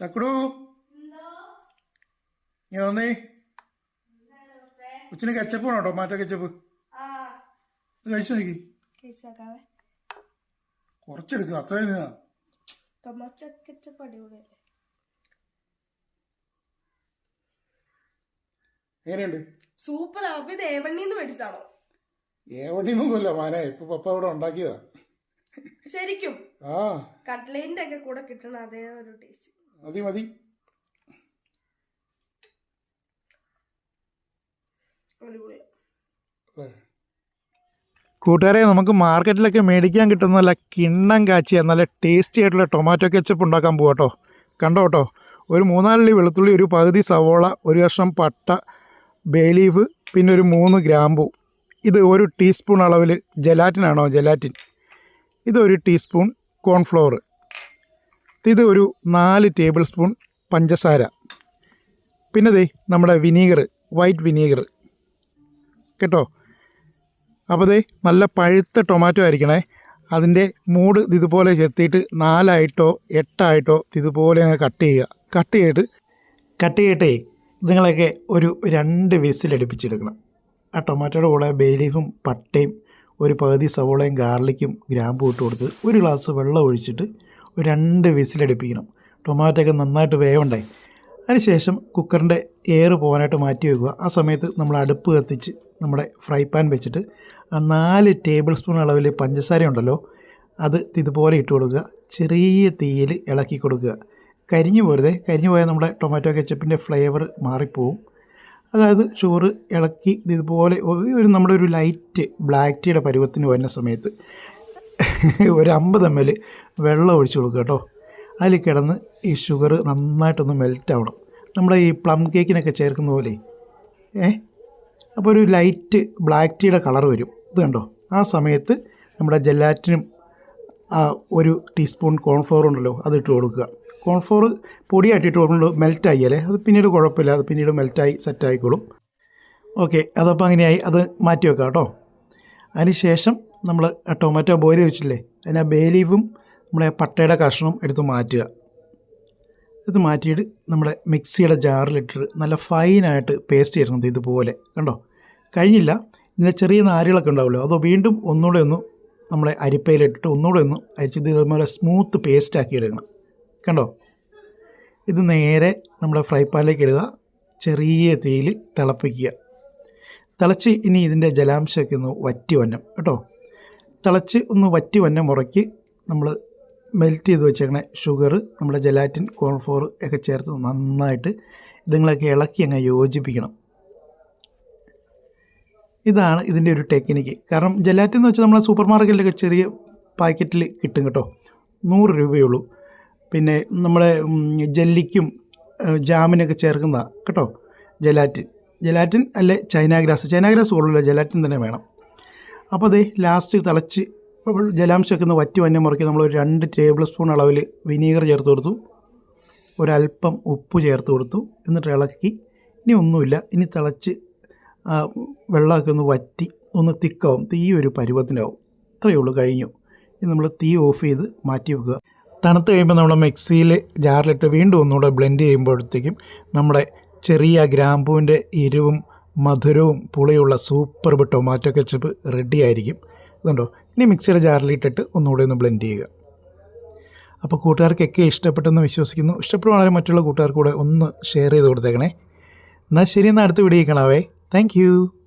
തക്കടു ഇങ്ങനെ വന്നേ ഉച്ചന് കച്ചപ്പ് വേണോ ടൊമാറ്റോ കെച്ചപ്പ് ആ ഇത് കഴിച്ചു നോക്കി കുറച്ചെടുക്കുക അത്രയും തിന്നാ ടൊമാറ്റോ കെച്ചപ്പ് അടിപൊളിയല്ലേ എങ്ങനെയുണ്ട് സൂപ്പർ അപ്പൊ ഇത് ഏവണ്ണിന്ന് മേടിച്ചാണോ ഏവണ്ണിന്നൊന്നുമില്ല മാനെ ഇപ്പൊ പപ്പ ഇവിടെ ഉണ്ടാക്കിയതാ ശരിക്കും ആ കട്ട്ലേറ്റിന്റെ ഒക്കെ കൂടെ കിട്ടണ അതേ ഒരു ടേസ്റ്റ് മതി മതി. കൂട്ടുകാരെ നമുക്ക് മാർക്കറ്റിലൊക്കെ മേടിക്കാൻ കിട്ടുന്ന നല്ല കിണ്ണം കാച്ചിയ നല്ല ടേസ്റ്റി ആയിട്ടുള്ള ടൊമാറ്റോ കെച്ചപ്പ് ഉണ്ടാക്കാൻ പോകട്ടോ കണ്ടോ കേട്ടോ ഒരു മൂന്നാലി വെളുത്തുള്ളി ഒരു പകുതി സവോള ഒരു കഷ്ണം പട്ട ബേ ലീഫ് പിന്നെ ഒരു മൂന്ന് ഗ്രാമ്പു. ഇത് ഒരു ടീസ്പൂൺ അളവിൽ ജലാറ്റിനാണോ ജലാറ്റിൻ ഇതൊരു ഒരു ടീസ്പൂൺ കോൺഫ്ലോർ ഇത് ഒരു നാല് ടേബിൾ സ്പൂൺ പഞ്ചസാര. പിന്നെ ദേ നമ്മുടെ വിനീഗർ വൈറ്റ് വിനീഗർ. കേട്ടോ? അപ്പോൾ ദേ നല്ല പഴുത്ത ടൊമാറ്റോ ആയിരിക്കണേ. അതിന്റെ മൂട് ഇതുപോലെ ചെത്തിയിട്ട് നാലായിട്ടോ എട്ടായിട്ടോ ഇതുപോലെ അങ്ങ് കട്ട് ചെയ്യുക. കട്ട് ചെയ്തിട്ട് കട്ട് ചെയ്തിട്ടേ നിങ്ങളൊക്കെ ഒരു രണ്ട് വിസിലടുപ്പിച്ചെടുക്കണം ആ ടൊമാറ്റോയുടെ കൂടെ ബേലീഫും പട്ടയും ഒരു പകുതി സവോളയും ഗാർലിക്കും ഗ്രാമ്പും ഇട്ട് കൊടുത്ത് ഒരു ഗ്ലാസ് വെള്ളം ഒഴിച്ചിട്ട് ഒരു രണ്ട് വിസിലടുപ്പിക്കണം ടൊമാറ്റോ നന്നായിട്ട് വേവണ്ടേ അതിനുശേഷം കുക്കറിന്റെ എയർ പോകാനായിട്ട് മാറ്റി വെക്കുക. ആ സമയത്ത് നമ്മൾ അടുപ്പ് കത്തിച്ച് നമ്മുടെ ഫ്രൈ പാൻ വെച്ചിട്ട് നാല് ടേബിൾ സ്പൂൺ അളവിൽ പഞ്ചസാര ഉണ്ടല്ലോ അത് ഇതുപോലെ ഇട്ട് കൊടുക്കുക. ചെറിയ തീയിൽ ഇളക്കി കൊടുക്കുക. കരിഞ്ഞു പോരുതേ. കരിഞ്ഞു പോയാൽ നമ്മുടെ ടൊമാറ്റോ കെച്ചപ്പിന്റെ ഫ്ലേവർ മാറിപ്പോവും. അതായത് ചോറ് ഇളക്കി ഇതുപോലെ ഒരു നമ്മുടെ ഒരു ലൈറ്റ് ബ്ലാക്ക് ടീയുടെ പരുവത്തിന് വരുന്ന സമയത്ത് ഒരു അമ്പത് എം എൽ വെള്ളം ഒഴിച്ച് കൊടുക്കുക കേട്ടോ. അതിൽ കിടന്ന് ഈ ഷുഗർ നന്നായിട്ടൊന്ന് മെൽറ്റ് ആവണം. നമ്മുടെ ഈ പ്ലം കേക്കിനൊക്കെ ചേർക്കുന്ന പോലെ. ഏ? അപ്പോൾ ഒരു ലൈറ്റ് ബ്ലാക്ക് ടീയുടെ കളർ വരും. ഇത് കണ്ടോ? ആ സമയത്ത് നമ്മുടെ ജെല്ലാറ്റിനും ഒരു ടീസ്പൂൺ കോൺഫ്ലോർ ഉണ്ടല്ലോ അത് ഇട്ട് കൊടുക്കുക. കോൺഫ്ലോർ പൊടിയായിട്ട് ഇട്ട് കൊടുക്കുമ്പോൾ മെൽറ്റ് ആയില്ലേ അത് പിന്നീട് കുഴപ്പമില്ല. അത് പിന്നീട് മെൽറ്റായി സെറ്റ് ആയിക്കോളും. ഓക്കെ അതപ്പോൾ അങ്ങനെയായി. അത് മാറ്റി വെക്കാം കേട്ടോ. അതിന് ശേഷം നമ്മൾ ടൊമാറ്റോ ബോയിൽ വെച്ചില്ലേ അതിന് ആ ബേ ലീഫും നമ്മുടെ പട്ടയുടെ കഷ്ണവും എടുത്ത് മാറ്റുക. ഇത് മാറ്റിയിട്ട് നമ്മുടെ മിക്സിയുടെ ജാറിലിട്ടിട്ട് നല്ല ഫൈനായിട്ട് പേസ്റ്റ് ചെയ്യണം ഇതുപോലെ കണ്ടോ? കഴിഞ്ഞില്ല ഇതിന്റെ ചെറിയ നാരുകളൊക്കെ ഉണ്ടാവുമല്ലോ അതോ വീണ്ടും ഒന്നുകൂടെ ഒന്ന് നമ്മളെ അരിപ്പയിലിട്ടിട്ട് ഒന്നുകൂടെ ഒന്ന് അരിച്ചത് ഇതുപോലെ സ്മൂത്ത് പേസ്റ്റ് ആക്കി എടുക്കണം കണ്ടോ? ഇത് നേരെ നമ്മുടെ ഫ്രൈ പാനിലേക്ക് ഇടുക ചെറിയ തീയിൽ തിളപ്പിക്കുക. തിളച്ച് ഇനി ഇതിന്റെ ജലാംശമൊക്കെ ഒന്ന് വറ്റി വന്നം കേട്ടോ? തിളച്ച് ഒന്ന് വറ്റി വന്ന മുറയ്ക്ക് നമ്മൾ മെൽറ്റ് ചെയ്ത് വെച്ചേക്കണ ഷുഗർ നമ്മുടെ ജലാറ്റിൻ കോൺഫ്ലോർ ഒക്കെ ചേർത്ത് നന്നായിട്ട് ഇതുങ്ങളൊക്കെ ഇളക്കി അങ്ങ് യോജിപ്പിക്കണം. ഇതാണ് ഇതിന്റെ ഒരു ടെക്നിക്ക് കാരണം ജലാറ്റിൻ എന്ന് വെച്ചാൽ നമ്മളെ സൂപ്പർ മാർക്കറ്റിലൊക്കെ ചെറിയ പാക്കറ്റിൽ കിട്ടും കേട്ടോ. നൂറ് രൂപയുള്ളൂ. പിന്നെ നമ്മളെ ജെല്ലിക്കും ജാമിനൊക്കെ ചേർക്കുന്നതാണ് കേട്ടോ ജലാറ്റിൻ ജലാറ്റിൻ അല്ലെ ചൈന ഗ്രാസ് ചൈന ഗ്രാസ് കൊള്ളില്ല ജലാറ്റിൻ തന്നെ വേണം. അപ്പോൾ അതേ ലാസ്റ്റ് തിളച്ച് അപ്പോൾ ജലാംശമൊക്കെ ഒന്ന് വറ്റി വന്നെ മുറയ്ക്ക് നമ്മൾ ഒരു രണ്ട് ടേബിൾ സ്പൂൺ അളവിൽ വിനീഗർ ചേർത്ത് കൊടുത്തു. ഒരല്പം ഉപ്പ് ചേർത്ത് കൊടുത്തു. എന്നിട്ട് ഇളക്കി. ഇനി ഒന്നുമില്ല. ഇനി തിളച്ച് വെള്ളമൊക്കെ ഒന്ന് വറ്റി ഒന്ന് തിക്കാവും. തീ ഒരു പരുവത്തിനാവും. ഇത്രയേ ഉള്ളൂ കഴിഞ്ഞു. ഇനി നമ്മൾ തീ ഓഫ് ചെയ്ത് മാറ്റി വെക്കുക. തണുത്ത് കഴിയുമ്പോൾ നമ്മൾ മിക്സിയിൽ ജാറിലിട്ട് വീണ്ടും ഒന്നുകൂടെ ബ്ലെൻഡ് ചെയ്യുമ്പോഴത്തേക്കും നമ്മുടെ ചെറിയ ഗ്രാമ്പൂവിന്റെ എരിവും മധുരവും പുളിയുള്ള സൂപ്പർ ടൊമാറ്റോ കെച്ചപ്പ് റെഡി ആയിരിക്കും. ഇനി മിക്സിയുടെ ജാറിലിട്ടിട്ട് ഒന്നുകൂടി ഒന്ന് ബ്ലെൻഡ് ചെയ്യുക. അപ്പോൾ കൂട്ടുകാർക്കൊക്കെ ഇഷ്ടപ്പെട്ടെന്ന് വിശ്വസിക്കുന്നു. ഇഷ്ടപ്പെടുവാണെങ്കിൽ മറ്റുള്ള കൂട്ടുകാർക്കൂടെ ഒന്ന് ഷെയർ ചെയ്ത് കൊടുത്തേക്കണേ. എന്നാൽ ശരി എന്നാൽ അടുത്ത വീഡിയോ കാണാവേ. താങ്ക്